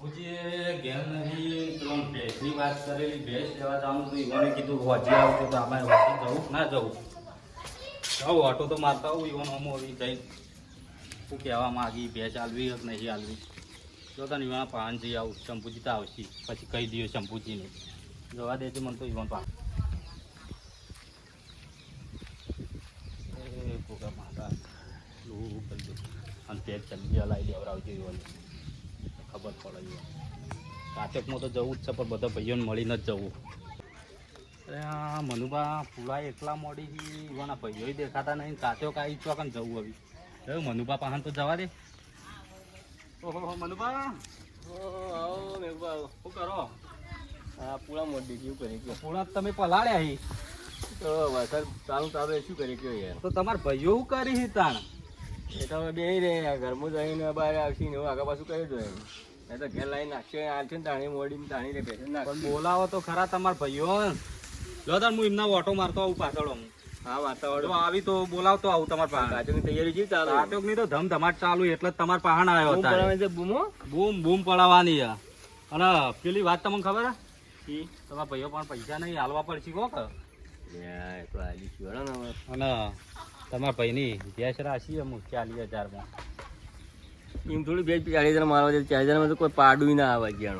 શંભુજીએ ઘેર નહીં વાત કરેલી ભેંસ લેવા જવાનું તો ઈવોને કીધું જવું ના જવું? જાઉં ઓટો તો મારતા હોઉં ઈવોન અમો આવી જઈ શું કહેવા માંગી ભેંસ આલવી કે નહીં આલવી. જો તને ઈવાના પાન જઈ આવું, શંભુજી તો આવશે, પછી કહી દઈએ શંભુજીને. જવા દેજો મને તો ઈવોન પા એ ભોગા માતા લું કરી દો અને ભેંસ જલ્દી હલાવી દેવડાવજો ઈવોને ખબર પડે છે કાટેકમાં તો જવું જ છે પણ બધા ભાઈઓને મળીને જ જવું. અરે આ મનુભા પુલા એકલા મોડી એવાના ભાઈઓ દેખાતા નહીં કાચો કાઈ ચોકન જવું હવે? હવે મનુભા પાહન તો જવા દે. ઓહો મનુભા. આવો મેઘબા શું કરો? આ પૂળા મોડી કેવું કરી ગયો? પુલા તમે પલાળ્યા હી. તો વરસાદ ચાલુ ચાલુ શું કરી કયો યાર? તો તમારા ભાઈઓ શું કરી તાણ? એ તો બે રે ઘરમાં જઈને બહાર આવશે ને એવું આગળ પાછું કર્યું દો એમ. એ તો ઘેર લાવીને નાખશે આવશે ને તાણી મોડીને તાણી રે બેસે પણ બોલાવો તો ખરા તમાર ભાઈઓ તાર હું એમના ઓટો મારતો આવું પાછળ હું. વાતાવરણ. આવી તો બોલાવતો આવું તમાર પાસે કાચોની તૈયારી છે ચાલુ. તો ધમધમાટ ચાલુ એટલે તમારા પાહણ આવ્યો છે બૂમો? બૂમ બૂમ પડાવવાની અને પેલી વાત તમને ખબર હે? તમારા ભાઈઓ પણ પૈસા નહીં હાલવા પડશે કોક. અને તમારા ભાઈની ભેંસ રાશિ અમુ ચાલીસ હજારમાં. એમ થોડી બે ચાલીસ હજાર મારવા છે ચાલીસ હજારમાં તો કોઈ પાડું ના આવે જ્યાં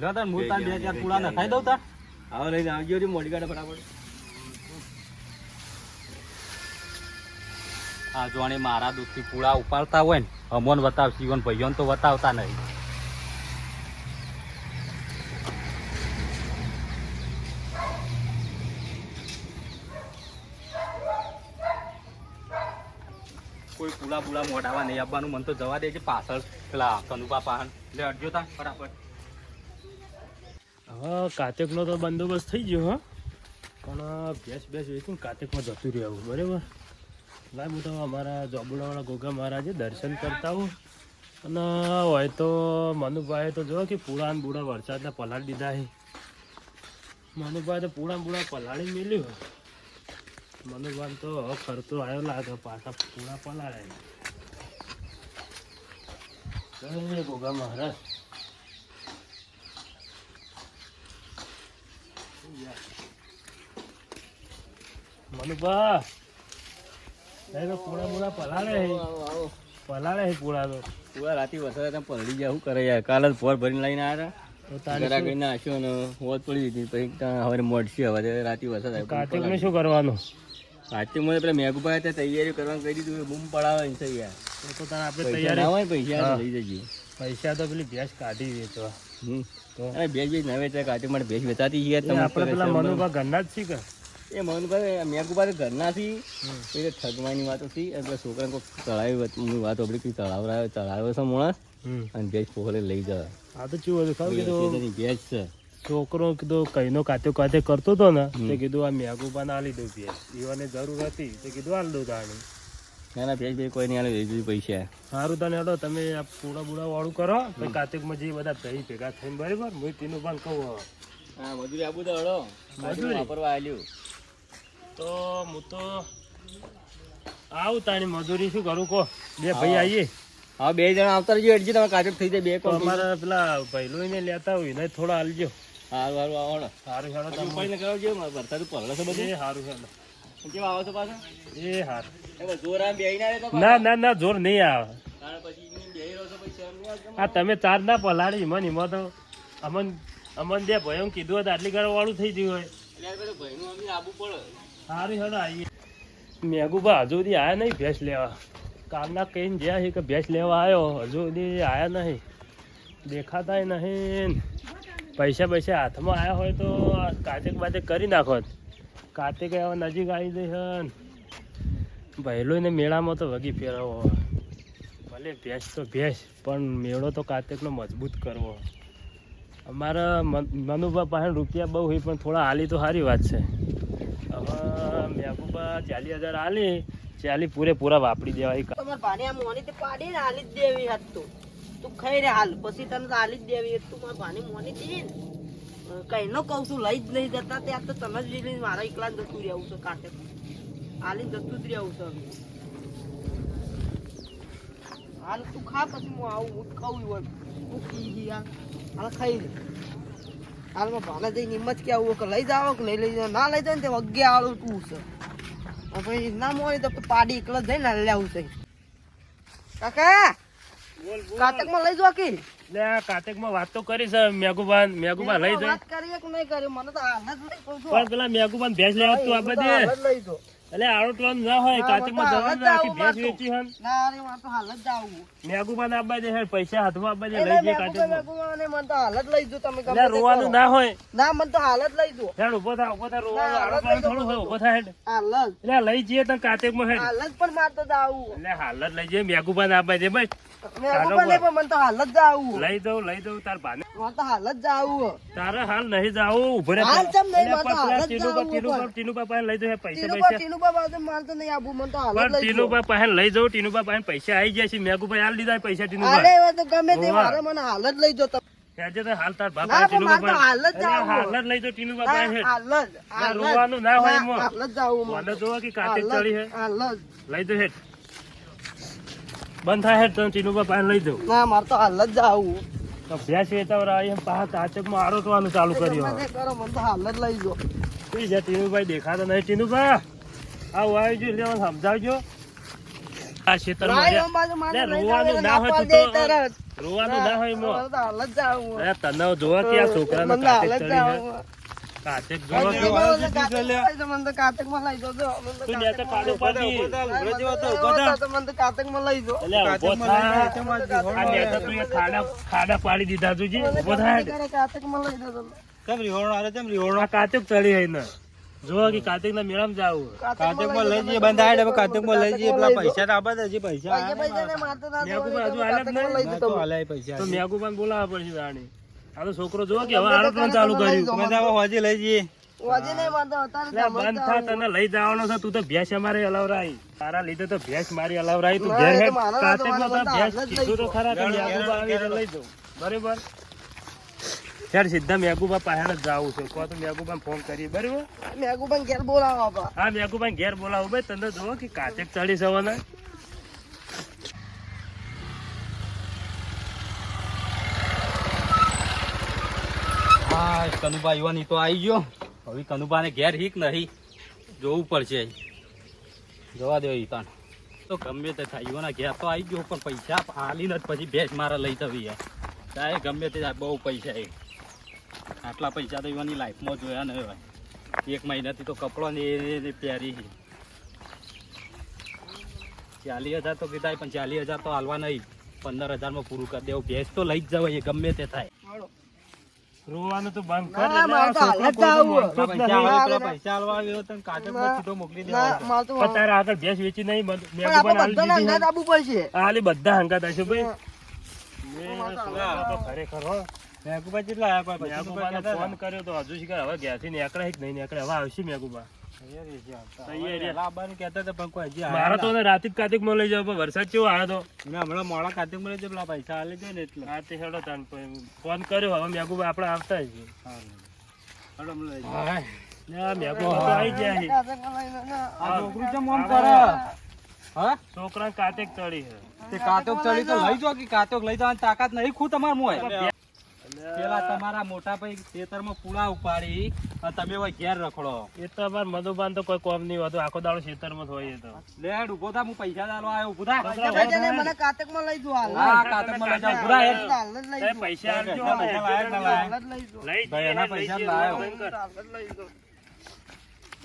લો તાર હું તાર બે પૂરા નખાઈ દઉં તાર. આવો લઈને આવજો રે મોડી કાઢે ફટાફટ. આ જોણે મારા દૂધથી પૂળા ઉપાડતા હોય ને અમોન બતાવશે ઈવન ભાઈઓને તો બતાવતા નહીં. કોઈ પુલા પુલા મોઢાવા નહીં આવવાનું મને તો જવા દે છે પાછળ. પેલા કનુપા પાહન. એટલે અડજો તા ફટાફટ હા, કાતેકનો તો બંદોબસ્ત થઈ ગયો, હા. પણ ભેંસ ભેંસ વેચીને કાતેકમાં જતું રહેવું બરાબર? લાય હું તો અમારા જોબુડાવાળા ગોગા મહારાજે દર્શન કરતા હું અને હોય તો મનુભાઈએ તો જો કે પૂળા ને બુડા વરસાદના પલાળી દીધા છે. મનુભાઈ તો પૂળા બુડા પલાળી મેલ્યું મનુભાઈ તો ખર્ચો આવ્યો લાગે પાછા પૂરા પલાળે. ગોગા મહારાજ. મનુભા એ તો પલાળે પલાળે તો. પૂરા રાતે પલળી જાય શું કરે યાર? કાલ જ ફોર ભરીને લઈને આવ્યા તો. હતા કરીને અને હોત પડી દીધી. પછી હવે મોડશે હવે રાતે વરસાદ આવ્યો શું કરવાનું? રાતે મને પેલા મેઘુભાઈ હતા તૈયારી કરવાનું કહી દીધું બૂમ પડાવે છે યાર. તો તારે આપણે તૈયારી હોય પૈસા લઈ જજે. પૈસા તો પેલી ભેંસ કાઢી વેચવા અરે ભેંસ ભેંસ ના વેચાય કાઢી માટે ભેંસ વેચાતી છે તમે આપણે પેલા મનુભા ઘરના જ છીએ કે? એ મનુભાઈ મેઘુભાઈ ઘરના થી એટલે ઠગવાની વાતો થી એટલે છોકરાને કોઈ તળાવી વાત આપણી કઈ તળાવ તળાવ્યો છે માણસ. અને ભેજ પોખરે લઈ જાય આ તો કેવું હતું ખબર તેની છે. છોકરો કીધું કઈનો કાતે કાતે કરતો હતો ને. તે કીધું આ મેઘુબાને આલી દઉં ભેંસ ઈવાને જરૂર હતી. તે કીધું આલી દઉં તાણી. ના ના ભેજ ભેજ કોઈ નહીં આલી વેચી પૈસા. સારું તને હેડો તમે આ પૂડા બુડા વાળું કરો. પછી કાર્તિકમાં જે બધા ભાઈ ભેગા થઈને બરાબર? હું તેનું પણ કહું. હા મજૂરી આપું તો હડો મજૂરી? વાપરવા આલ્યું. તો હું તો આવું તાણી મજૂરી શું કરું કહો? બે ભાઈ આવીએ હા બે જણા આવતા રહેજો એટલે તમે કાચક થઈ જાય બે તો અમારા પેલા ભાઈલો ને લેતા હોય ને થોડા આલજો. હારું હારું આવો ને. સારું હેડો તમે. ઉપાડીને કરાવજો મારે વરસાદ પડે છે બધું. એ સારું હેડો. કેવા આવો છો પાછા? એ હાર. એમાં જોર આમ બેહી ના ના ના ના જોર નહીં આવે. આ તમે ચાર ના પલાડી મને એમાં તો અમન અમન બે ભાઈઓ કીધું હતું આટલી ઘર વાળું થઈ ગયું હોય. સારું હેડો આવીએ. મેઘુભા હજુ સુધી આવ્યા નહીં ભેંસ લેવા. કામના કહીને જ્યાં છે કે ભેંસ લેવા આવ્યો હજુ સુધી આવ્યા નહીં. દેખાતાય નહીં. પૈસા પૈસા હાથમાં આવ્યા હોય તો કાતેક બાતે કરી નાખો કાચેક હવે નજીક આવી જશે ભૈલો ને મેળામાં તો વગી ફેરવો. ભલે ભેંસ તો ભેંસ, પણ મેળો તો કાતેકનો મજબૂત કરવો. અમારા મન- મનુભા પાસે રૂપિયા બહુ હોય, પણ થોડા હાલી તો સારી વાત છે. હવે મહેબુબા ચાલીસ હજાર હાલી ચાલી પૂરેપૂરા વાપરી દેવાય. પાણી આમ મોની તે પાડી હાલી જ દેવી હાથ તું તું ખાઈ રે હાલ. પછી તને તો હાલી જ દેવી. તું મારા ભાને મોની છે ને. કઈ નો કહું છું, લઈ જ નહીં જતા. ત્યાં તો તમે જ લઈને મારા એકલા જતું રહેવું છે કાંઠે. હાલી જતું જ રહેવું છે. હાલ તું ખા પછી હું આવું, હું ખાવું હોય. હું પી ગઈ હાલ. ખાઈ લે. હાલમાં ભાને જઈને એમ જ કેવું કે લઈ જાવ કે લઈ લઈ જાઓ. ના લઈ જાય ને તે વગે આળું તું છે. પછી ના મોય તો પાડી એકલા જઈને હાલ લેવું છે. કાકા! કાતકમાં લઈ જવા કે? લે કાતકમાં વાત તો કરી છે મેગુબાન મેગુબાન લઈ જો વાત કરી કે નહીં કર્યું મને તો હાલ જ પણ પેલા મેગુબાન ભેંસ લેવા તું આ બધી. લઈ જાઓ. એટલે આડો ટોન ના હોય તો જવાનું આખી ભેંસ વેચી હન. ના અરે મારે તો હાલ જ જાવું. મેઘુબાન આપવા દે પૈસા હાથમાં આપવા દે લઈ જે મેકુબા ને મને તો હાલ જ લઈ જો તમે ગમે રોવાનું ના હોય. ના મન તો હાલ જ લઈ જો. હેડ ઊભો થા ઊભો થા રોવાનું. આડો જ થોડું હોય ઊભો થા. હેડ. હાલ જ. એટલે લઈ જઈએ તને કાતકમાં હેડ. હાલ જ પણ માર તો જાવું. એટલે હાલ જ લઈ જઈએ મેઘુબાન આપવા દે બસ. નહીં પણ મન તો હાલ જ જાવું. લઈ દઉં લઈ દઉં તાર ભાને. તો હાલ જ જાવું તારે હાલ નહીં જાવું ઊભો હાલ ચમ નહીં, મારે તો પેલા હાલ જ જાવું ટીનુબા ટીનુબા પાસે લઈ દઉં પૈસા પૈસા. ટીનુબા પાસે મારે તો નહીં આપવું મને તો હાલ જ લઈ ટીનુબા પાસે લઈ જાઉં ટીનુબા પાસે પૈસા આવી ગયા છે. મેઘુભાઈ હાલ દીધા પૈસા હાલે ટીનુબા એવા તો ગમે તે મારે મને હાલ જ લઈ જાઓ તમે. આજે તો હાલ તાર બાપ ના, ટીનુબા મારે તો પાસે હાલ જ જાવું. હાલ જ લઈ જાઉં ટીનુબા પાસે. હાલ જ રોવાનું ના હોય એમાં. હાલ જ જાવું મને. મને જોવા કે કાતે ચડી હે. હાલ જ. લઈ દો હેઠ બંધ થાય હેઠ તને ટીનુબા પાસે લઈ દઉં ના મારે તો હાલ જ જાવું વેચાવર આવી એમ પાછા કાચકમાં આરોટવાનું ચાલુ કર્યું. હાલ જ લઈ જો ઈ જે ટીનુભાઈ દેખાતો નહીં. ટીનુભાઈ આવું આવી જો લેવા સમજાવજો. આ ખેતરમાં રોવાનું ના હોય તું રોવાનું ના તને જોવા કે આ છોકરાને કાચક ચડી જાવું. જોવા મને તો કાતક લઈ તો જો, તું તો. મને તો- લઈ તો તું ખાડા ખાડા પાડી દીધા હેઠ. કાતક- તમે. ચડી હે ને. જોવા કે કાર્તિક ના મેળામાં કાર્તિકમાં લઈ જઈએ, કાતકમાં લઈ જઈએ પેલા પૈસા તો આપે હજી પૈસા. પૈસા પૈસા ને મારે તો ના મેં જોવા, કીધું હજુ તમે. હાલે જ નહીં. હાલે પૈસા તો બોલાવવા પડશે જાણી આ તો છોકરો જોવા કે હવે આરોટવાનું ચાલુ કર્યું. હજી લઈ જઈએ. વાજે નહીં મારતો, અત્યારે એટલે જમવા બંધ થા તને લઈ જવાનો છે તું તો ભેંસ અમારે અલાવરાઈ તારા લીધે તો ભેંસ મારી અલાવરાઈ તું ઘેર હેડ મારા તો તો ભેંસ તો હાલ જ કીધું તો ખરા કે મેઘુબા આવીને લઈ જાઉં બરાબર? હેડ સીધા મેઘુબા પાસે જ જાવું છે. કો તો ફોન કરીએ બરાબર? મેઘુબાન ઘેર બોલાવો હા ઘેર બોલાવું. ભાઈ તને જોવો કે કાચે ચડી સવાના હા, કનુભા યુવાની તો આવી ગયો. હવે કનુભાને ઘેર હીક નહીં. જોવું પડશે. જવા દો ઈતાન તો ગમે તે થાય. યુવાના ઘેર તો આવી ગયો, પણ પૈસા હાલીને જ પછી ભેંસ મારે લઈ જવી ચાહે ગમે તે બહુ પૈસા એ. આટલા પૈસા તો યુવાની લાઈફમાં જોયા નહીં હોય. એક મહિનાથી તો કપડો ને પહેરી. ચાલીસ હજાર તો કીધા પણ ચાલીસ હજાર તો હાલવા નહીં. પંદર હજારમાં પૂરું કરી દેવું. ભેંસ તો લઈ જ જવાય, ગમે તે થાય. રોવાનું તો બંધ કર ના, એટલે પૈસા આલવા આવે, તને આવ્યો તો કાચકમાં સીધો મોકલી તો પણ આગળ ભેંસ વેચી નહીં બંધ- પણ બધાને દીધી આપવું પડશે. આ હાલી બધા હંગાત હશે ભાઈ. મેં તો ખરેખર હો. મેગુબા કેટલા આયા ફોન કર્યો તો હજુ શીખર હવે ઘેરથી નીકળે જ નહીં નીકળે. હવે આવશે મેઘુબા મારે તો લઈ જાવ વરસાદ કેવો આવ્યો તો? મેં હમણાં મોડા કાતિક મળે છે પેલા પૈસા હાલી દે ને એટલે. રાતે હેડો તાન ફોન કર્યો હવે મેઘુબા આપણે આવતા જ. લઈ આવી ગયા. આ છોકરું ચમ આમ કરે. છોકરા કાતેક ચડી તે કાતોક ચડી તો લઈ જો કે કાતોક લઈ જવાની તાકાત નહીં ખુદ તમાર મોય પેલા તમારા મોટા ભાઈ ખેતરમાં પૂળા ઉપાડી તમે હોય ઘેર રખડો. એ તો અમાર મધુબાન તો કોઈ કોમ નહીં હોતું. આખો દાડો ખેતરમાં જ હોય તો. લેડ ઊભો થા હું પૈસા દાલો આવ્યો. ઊભો થા. મને કાતકમાં લઈ જાઓ હા કાતકમાં લઈ જ. લઈ સાહેબ, જાઓ. પૈસા જ લઈ. ભાઈ, એના પૈસા જ. જાઓ.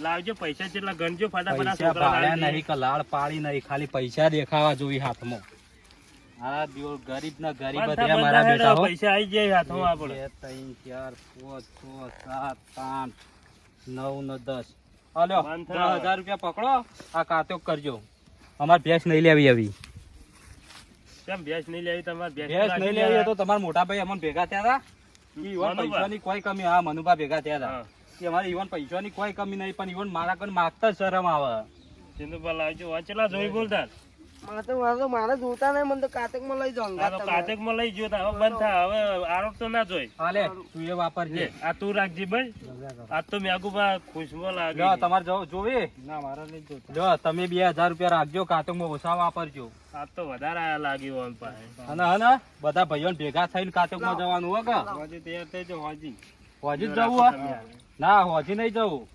લાવજો પૈસા જેટલા ગણજો ફટાફટ પૈસા ભાડ્યા નહીં કે લાડ પાડી નહીં ખાલી પૈસા દેખાવા જોઈએ હાથમાં. આ દિયો ગરીબ ના ગરીબ બંધા, મારા બેટા હો. પૈસા આવી જાય હાથમાં આપણે બે, ત્રણ ચાર પાંચ છ સાત આઠ નવ ને દસ. હાલ્યો બંધ દસ થા. હજાર રૂપિયા પકડો આ કાતો કરજો. અમારે ભેંસ નહીં લેવી આવી. કેમ ભેંસ નહીં લેવી? તમારે ભેંસ નહીં લેવી તો તમારા મોટા ભાઈ અમને ભેગા થયા હતા ઈવન. પૈસાની કોઈ કમી હા મનુભા ભેગા થયા હતા. કે અમારે ઈવન પૈસાની કોઈ કમી નહીં પણ ઈવન મારા કન માગતા શરમ આવે. ચિંતુભા લાવજો વાંચેલા જોઈ બોલતા. મારે તો મારે મારે જોતા નહીં મને તો કાતકમાં લઈ જાઓ આ અંગાત તમે. લઈ ગયો હવે બંધ થા હવે આરોપ તો ના જોઈ હાલે તું એ વાપરજે આ તું રાખજી ભાઈ. આ તો મેઘુબા ખુશમાં લાગે તમારે જો જોવી? ના મારા નહીં જોતા. જો તમે બે હજાર રૂપિયા રાખજો કાતકમાં ઓછા વાપરજો. આ તો વધારે આયા લાગ્યું આમ પાસે. અને હને બધા ભાઈઓને ભેગા થઈને કાતકમાં જવાનું હો કે? હોજી તૈયાર થઈ જાઓ હોજી. હોજી જવું ના હોજી નહીં જવું.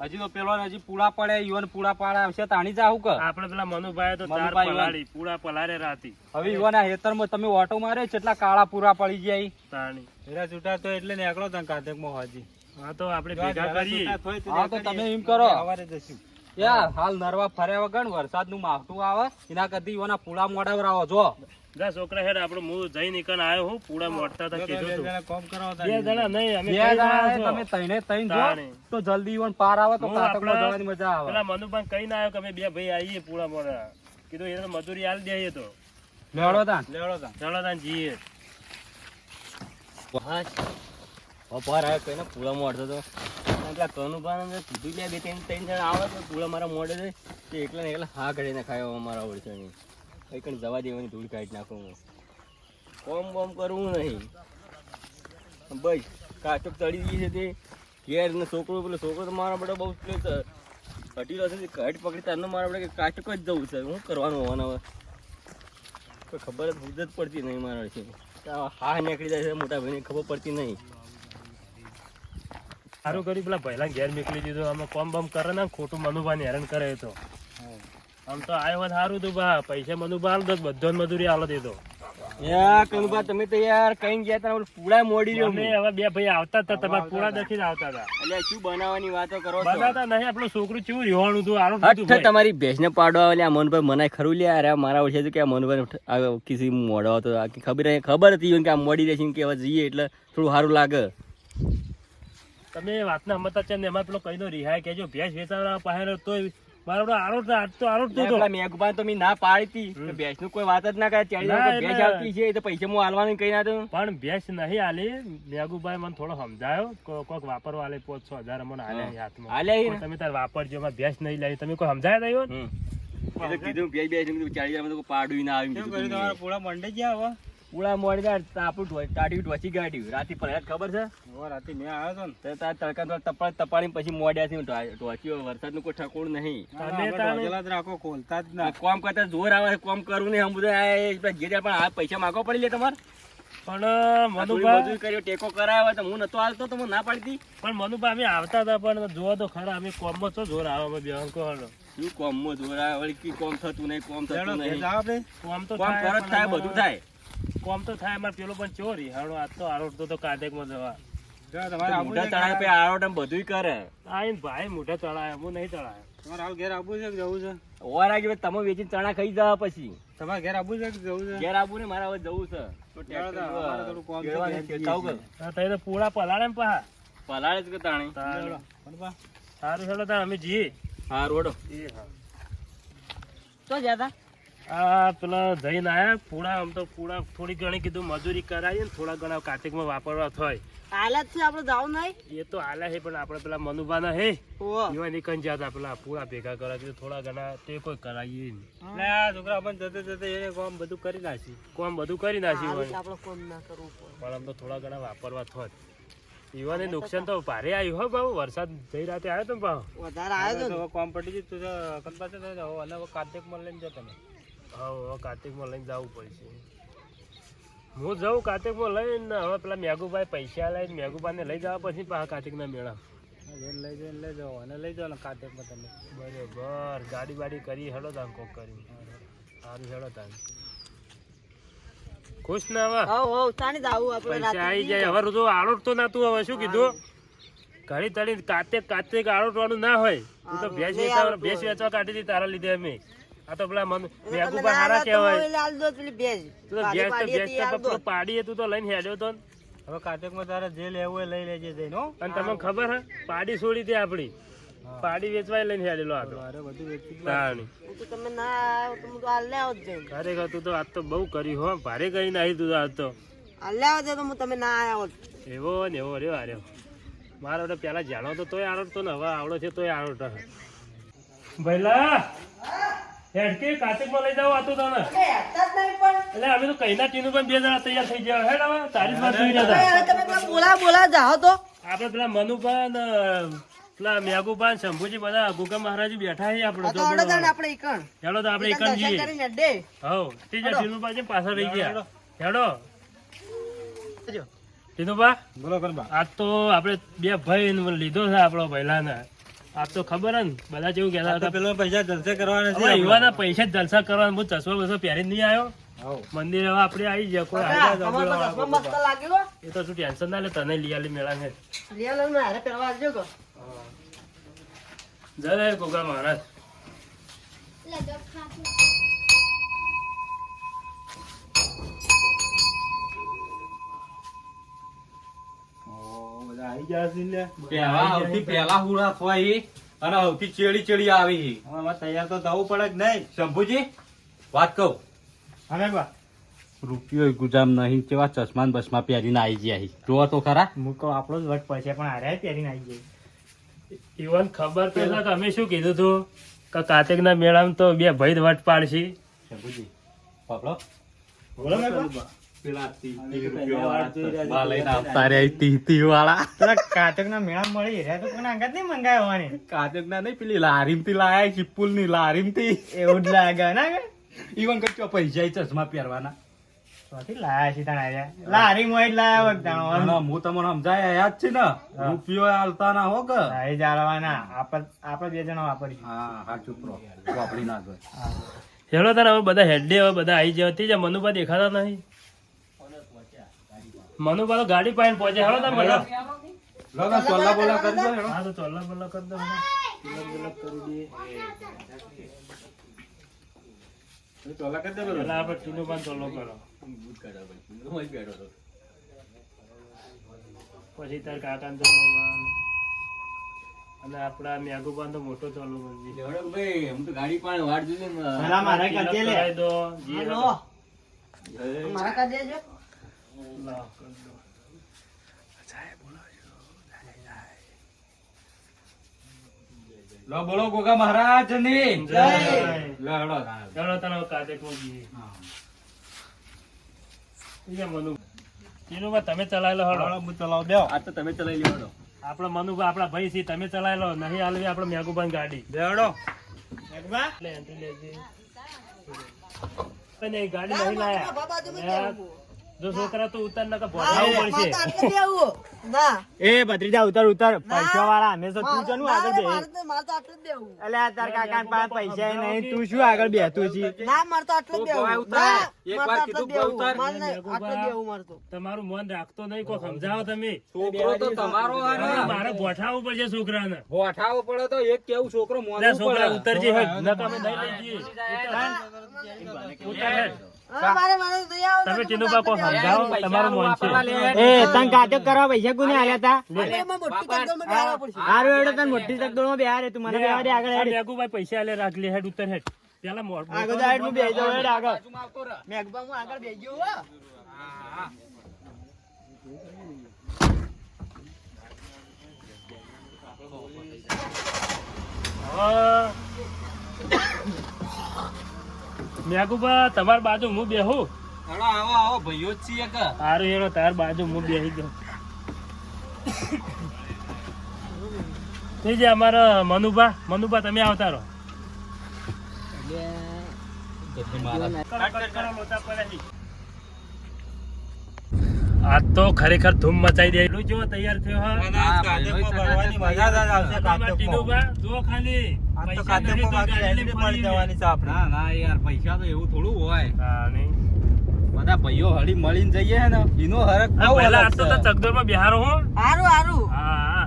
હજી તો પેલો હજી પૂળા પડે યુવાન પૂળા પાડે આવશે તાણી જાવ કે? આપણે પેલા મનુભાઈ તો ચાર પલાડી પૂરા પલારે રાતી. હવે યુવાન આ હેતરમાં તમે ઓટો મારે કેટલા કાળા પૂરા પડી જાય તાણી. એરા છૂટા તો એટલે નીકળો તા કાતકમાં હાજી. હા તો આપણે ભેગા કરીએ. હા તો તમે એમ કરો. યાર હાલ નરવા ફર્યા વગર વરસાદનું માવઠું આવે એના કરતી યુવાના પૂળા મોડાવરાવો જો. જા છોકરા હેડ આપણો હું જઈ નીકળ આવ્યો હું પૂડા મોડતા હતા કીધું તું. બે જણા નહીં અમે બે ત્રણ જણા તમે તઈને તઈને જો તો જલ્દી યુવાન પાર આવે તો હું કાતકમાં જવાની મજા આવે. પેલા મનુભાઈ કઈ ના આવ્યો કે અમે બે ભાઈ આવીએ પૂડા મોડા કીધું એને મજૂરી આલ દઈએ તો. લેવડો તાન ચાલો તાન વાહ અપાર આવ્યો કઈને પૂળા મોડતો તો પેલા કનુભાને કીધું લે બે ત્રણ ત્રણ જણા આવે તો પૂડા મારા મોડે છે. એકલા ને એકલા હા કરીને ખાયો અમારા ઓળખાણી કઈ જવા દેવાની ધૂળ કાઢી નાખું હું. કોમ બોમ કરવું નહીં. બસ કાચોક ચડી ગઈ છે તે. ઘેર ને છોકરો, પેલો છોકરો તો મારા બધા બહુ ચ- રહ્યો છે કટ પકડી તારનો મારા બધા કાચક જ જવું છે? હું કરવાનું હોવાનું હવે? કોઈ ખબર જ જ પડતી નહીં મારા છે હા નીકળી જાય છે, મોટા ભાઈને ખબર પડતી નહીં. સારું કર્યું, પેલા પહેલા ઘેર નીકળી દીધો. અમે કોમ બમ કરે ને, ખોટું મનુભાઈ હેરાન કરે તો. આમ તો આવ્યો સારું તું બા. પૈસા મનુભા આલ દો બધો મજૂરી આલો દીધો યાર કનુભા તમે તો યાર કઈ ગયા તા પૂળા મોડી રહ્યો અમે હવે બે ભાઈ આવતા હતા તમારા પૂળા દખી આવતા હતા એટલે શું બનાવવાની વાતો કરો છો? બનાતા નહીં આપણો છોકરું ચેવું રહેવાનું હતું આરો હતું તમારી ભેંસને પાડવા વાળી આ મનભાઈ મનાય ખરું લે યાર મારા ઓછે છે કે આ મનભાઈ કિસી મોડો હતો ખબર ખબર હતી કે આ મોડી રહેશે કે હવે જઈએ એટલે થોડું સારું લાગે. તમે વાતના સમજતા છે ને એમાં પેલો કઈ નો રિહાય કેજો ભેંસ વેચાવા પાસે તોય તો આરોટ આજ તો આરોટ તો મેઘભાઈ તો મેં ના પાડી હતી. ભેંસનું કોઈ વાત જ ના કરે. ચાલી ભેંસ આવતી છે તો પૈસા હું હાલવાનું કઈ ના દઉં પણ ભેંસ નહીં આલી મેઘુભાઈ મને થોડો સમજાયો. કો- કોક વાપરવા આલે પોચ છ હજાર મને આલે હાથમાં. તમે તાર વાપરજો એમાં ભેંસ નહીં લાવી. તમે કોઈ સમજાય નહીં કીધું બે બે ચાલી જાય પાડું ના આવી પૂળા મંડી ગયા પૂળા મોડી જાય આપણું ઢો- ટાઢી ઢોચી ગાડ્યું રાતે પહેલા ખબર છે? હવે રાતે મેં આવ્યો હતો ને. તો તાર તડકા તો તપાડી તપાડીને પછી મોડ્યા છે ઢોચ્યો વરસાદનું કોઈ ઠકોણ નહીં. તમે તારે- રાખો ખોલતા જ ના. કોમ કરતા જોર આવે કોમ કરવું નહીં હમ બધા પણ આ પૈસા માગવા પડી લે તમારે. પણ મનુભાઈ કર્યો ટેકો કરાયો તો હું નતો હાલતો તો હું ના પાડતી. પણ મનુભાઈ અમે આવતા હતા પણ જોવા તો ખરા અમે કોમમાં તો જોર આવે અમે બેન કહો શું કોમમાં જોર આવે? વળી કી કોમ થતું નહીં કોમ થતું નહીં. કોમ તો કોમ થાય થાય બધું થાય. કોમ તો થાય મારે પેલો પણ ચોરી હાડો આ તો આરોડતો તો કાદેકમાં જવા. મોઢા છે પછી આરોડ એમ બધું કરે. આઈને ભાઈ મોઢા ચડાય હું નહીં ચડાય તમારે હાલ ઘેર આવવું છે કે જવું છે? ઓર આગે તમે વેચીને ચણા ખાઈ જવા પછી. તમારે ઘેર આવવું છે કે જવું છે? ઘેર આવું ને મારે હવે જવું છે. તો પૂળા પલાળે ને પલાળે જ કે તાણે? સારું ચાલો તાર અમે જઈએ. હા રોડો. એ હા. તો જતા આ પેલા જઈને આયા પૂળા આમ તો પૂળા થોડી ઘણી કીધું મજૂરી કરાવી ને થોડા ઘણા કાર્તિકમાં વાપરવા થાય. હાલત છે આપણે જવું નહીં? એ તો આલા છે પણ આપણે પેલા મનુભાના હે એવા નીકળી જતા પેલા પૂળા ભેગા કરાવી કીધું થોડા ઘણા તે કોઈ કરાવીએ નહીં. આ છોકરા પણ જતે જતે એને કોમ બધું કરી નાખી. કોમ બધું કરી નાખી આપણે કોમ ના કરવું પણ આમ તો થોડા ઘણા વાપરવા થોત ઈવાને નુકસાન તો ભારે આવ્યું હો બાબુ વરસાદ જઈ રાતે આવ્યો તો ભાવ? વધારે આવ્યો તો કોમ પડી ગયું તું કંપાસે હવે કાર્તિકમાં લઈને જતા તમે હા હવે કાર્તિકમાં લઈને જવું પડશે. હું જાઉં કાર્તિકમાં લઈને હવે પેલા મેઘુભાઈ પૈસા લઈને મેઘુભાઈને લઈ જવા પછી પાછા કાર્તિકના મેળા. લઈ જઈને લઈ જાઓ અને લઈ જાઓ ને કાર્તિકમાં તમે. બરોબર ગાડી બાડી કરી હેડો તાન કોક કરી. સારું હેડો તાન. ખુશ ના હવે? જાવું આપણે પૈસા આવી જાય. હવે તો આરોટ તો ના તું હવે શું કીધું? ઘડી તળી કાર્તિક કાર્તિક આળોટવાનું ના હોય. તું તો ભેંસ વેચવા ભેંસ વેચવા કાઢી હતી તારા લીધે અમે. આ તો પેલા મન મેઘુબા હારા કહેવાય. લાલ દો પેલી ભેજ. તું તો પાડી ભેંસ તો ભેજ તો પેલો પાડીએ તું તો લઈને હેડ્યો તો હવે કાર્તિકમાં તારે જે લેવું હોય લઈ લેજે જઈને હો. અને તમને ખબર હે? પાડી છોડી તી આપડી. પાડી વેચવાય લઈને હેડેલો આ તો. મારે બધું વેચી તાણી. તો તમે ના આવો તો હું તો હાલ લેવો જ જઈને ખરેખર તું તો આજ તો બહુ કરી હો. ભારે કરીને આવી તું આજ તો. હાલ લેવો જ તો હું તમે ના આવ્યો એવો ને એવો રહ્યો આર્યો મારો તો પેલા જાણો તો તોય આરોટતો ને હવે આવડો છે તોય આરોટો ભઈલા હેડકે કાર્તિકમાં લઈ જાવ આતો તને. એટલે અમે તો કહીના ટીનું પણ બે જણા તૈયાર થઈ ગયા. હેડ હવે તારી વાત જોઈ રહ્યા હતા હવે તમે પેલા બોલા બોલા જાઓ તો. આપણે પેલા મનુભા ને પેલા મેઘુભાઈ શંભુજી બધા ગુગા મહારાજ બેઠા છે આપણે તો આપણે ઈકણ. હેડો તો આપણે એકણ જઈએ. હવ ત્રીજા હેડો. ટીનુભા છે પાછા રહી ગયા. હેડો. ટીનુભા બોલો ગરબા આજ તો આપણે બે ભાઈ લીધો છે આપણો પહેલાને. આજ તો ખબર ને બધા જેવું કહેતા હતા. પેલો પૈસા જલસે કરવાના યુવાના પૈસા જ જલસા કરવાના હું ચશ્મા બસો પહેરી નહીં આવ્યો. મંદિર હવે આપણે આવી જાય કોઈ. એ તો શું ટેન્શન ના લે તને લિયાલી મેળા ને. પહેરવા આવજો કો. જય ગોગા મહારાજ. પહેલા સૌથી પહેલા હુરા ઈ અને સૌથી ચેડી ચેડી આવી. હવે તૈયાર તો થવું પડે જ નહીં? શંભુજી વાત કહું. અમે બા રૂપિયો ગુજામ નહીં કેવા ચશ્મા ને બસમાં પહેરીને આવી ગયા હી. જોવો તો ખરા. મૂકો આપણો જ વટ પડશે પણ હારે પહેરીને આવી જાય ઇવન ખબર પેલા કે અમે શું કીધું તું કે કાર્તિક ના મેળામાં તો બે ભાઈ વટ પાડશી. શંભુજી પાપડો બોલો પૈસા ચશ્મા પહેરવાના. ચોથી છે તાણ આયા લારી મોય જ લાયા વખત તાણ અને હું તમને સમજાય યાદ છે ને? રૂપિયો આલતા ના હો કે? જાળવાના. આપડે આપણે બે જણા વાપરીશું. હા હા વાપરી ના હેલો તારે હવે બધા હેડે હવે બધા આવી જાય મનુભા દેખાતા નહીં મનુભા તો ગાડી પાઈને પહોંચે હેલો તમે બધા લગા તો ચોલ્લા બોલા કરી દો હેડો. હા તો ચોલ્લા બોલા કરી દો હેડો. તિલક બિલક કરી દઈએ. ચોલ્લા કરી દો પેલો. પેલા આપણે ટીનુભાઈને ચોલ્લો કરો પછી તાર કાકાને તો અને આપણા મેઘુભાઈને તો મોટો ચાલુ કરજે. ભાઈ મારે તો ગાડી પાણી દો જી હાલો. હેડો. મારા કાઢ કરી દો. લો. બોલો ગોગા મહારાજની જય. લો હેડો હેડો તારે હવે કાર્તિકમાં મનુ. ટીનુભા તમે ચલાવી લો હેડો હું ચલાવ દેવો આ તો તમે ચલાવી લ્યો હેડો. આપણા મનુભા આપણા ભાઈ છે તમે ચલાવી લો નહીં હાલવી આપણે મેઘુભાઈ ગાડી. હેડો. લે, એન્ટ્રી લેજે. ગાડી નહીં લાયા. બાબા બાજુમાં યાર, કેવું? જો છોકરા તો ઉતાર ના મારે- પડશે તો આટલે બેહવું. ના. એ ભત્રીજા ઉતર ઉતર પૈસા વાળા અમે તો તું મારે- આગળ બે મારે તો- મારે તો આટલે જ બેહવું. અલ્યા તાર કાકા પાસે પૈસા નહીં તું શું આગળ બેઠું છી ના, મારે તો આટલે જ તું બેહવું. ગવાય ઉતાર. એક વાર તો આટલે જ કીધું ઉતાર. મારે નહીં, મેઘુબા. આટલે જ બેહવું મારે તો. તમારું મન રાખતો નહીં કોઈ સમજાવો તમે છોકરો તો તમારો. મારે ગોઠાવવું પડશે છોકરાને ગોઠાવો પડે તો એક કેવું છોકરો લે, છોકરા ઉતરજે હેડ નહીં લઈ જઈએ ઉતર તમે ટીનુભા કોઈ સમજાવો તમારું મન છે. એ તન કાચક કરવા પૈસા કોને આલ્યા તા. મોટી કદમમાં હારું હેડો તને મોટી તકડોળમાં બેહારે તું મને બેહાર દે આગળ હેડ. મેઘુભાઈ પૈસા આલે રાખ લે હેડ ઉતર હેડ. પેલા મો- આગળ હેડ હું બેહી જાઉં હેડ આગળ. મેઘબા, હું આગળ બેહી ગયો હો. હા. મેઘુભા તમાર બાજુ હું બેહું? હેડો આવો આવો ભાઈઓ જ છીએ કે. સારું હેડો તાર બાજુ હું બેહી ગયો. જાય અમારા મનુભા. મનુભા તમે આવતા રહો. આજ તો ખરેખર ધૂમ મચાઈ દે. એટલું જો તૈયાર થયો હા. તમારા ટીનુભા, જો ખાલી. પૈસા તો ગાડીને પડી લે. ના ના યાર પૈસા તો એવું થોડું હોય બધા ભાઈઓ હળી મળીને જઈએ ને એનો હરક બહુ પહેલા અલગ તો છે. ચકદોરમાં બિહારો હું હારું, હારું. હા હા.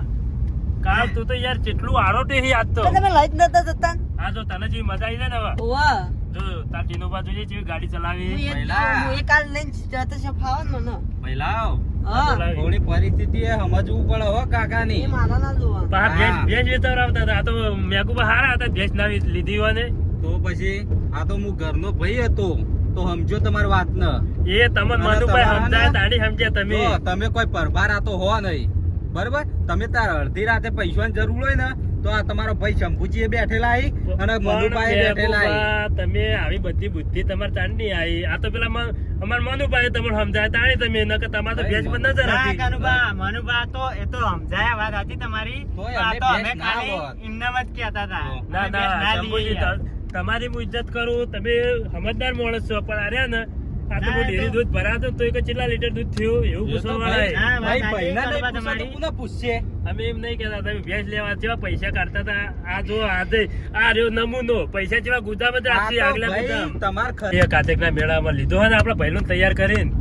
કાલ તું તો યાર કેટલું આરોટે હી આજ તો તમે લઈ નતા જતા હા જો તને જે મજા આવી જાય ને હવે ઓવા. જો તાર જેવી ગાડી ચલાવી પહેલા. હું એક કાલ લઈને જતો છે ફાવે મને. પહેલા. થોડી પરિસ્થિતિ સમજવું પડે હો કાકા ની ના હા. ભેંસ હતા. આ તો મેકુબા હારા હતા ભેંસ ના લીધી હોય ને. તો પછી આ તો હું ઘરનો ભાઈ હતો. તો સમજો તમારી વાત ન એ તમે મનુભાઈ સમજાય તાડી સમજે તમે. તમે કોઈ પરભાર આ તો હો નહીં. બરોબર? તમે તાર અડધી રાતે પૈસાની જરૂર હોય ને તો આ તમારો ભાઈ શંભુજી બેઠેલા અને મનુભાઈ બેઠેલા. તમે આવી બધી બુદ્ધિ તમારે તાંડી આવી આ તો પેલા અમાર મનુભાઈ તમને સમજાય તાણી તમે નકર તમારે તો ભેજ પર નજર ના હતી મનુબા તો એ તો સમજાયા વાત હતી તમારી. આ તો અમે ખાલી હોત. જ કહેતા હતા. ના ના શંભુજી, તમારી હું ઇજ્જત કરું તમે સમજદાર માણસ છો પણ અરે ને આ તો ડેરી દૂધ ભરાતો તો એક કેટલા લીટર દૂધ થયું એવું પૂછવા ભાઈ- વાળા ભાઈ નહીં. કોને પૂછશે? અમે એમ નહીં કહેતા તમે ભેંસ લેવા જેવા પૈસા કાઢતા હતા. આ જો આજે આ રહ્યો નમૂનો પૈસા જેવા ગુદામ જ રાખશે આગલા ગુદામ. તમાર ખરી એ કાતેકના મેળામાં લીધો હોય ને આપડે પહેલું તૈયાર કરીને.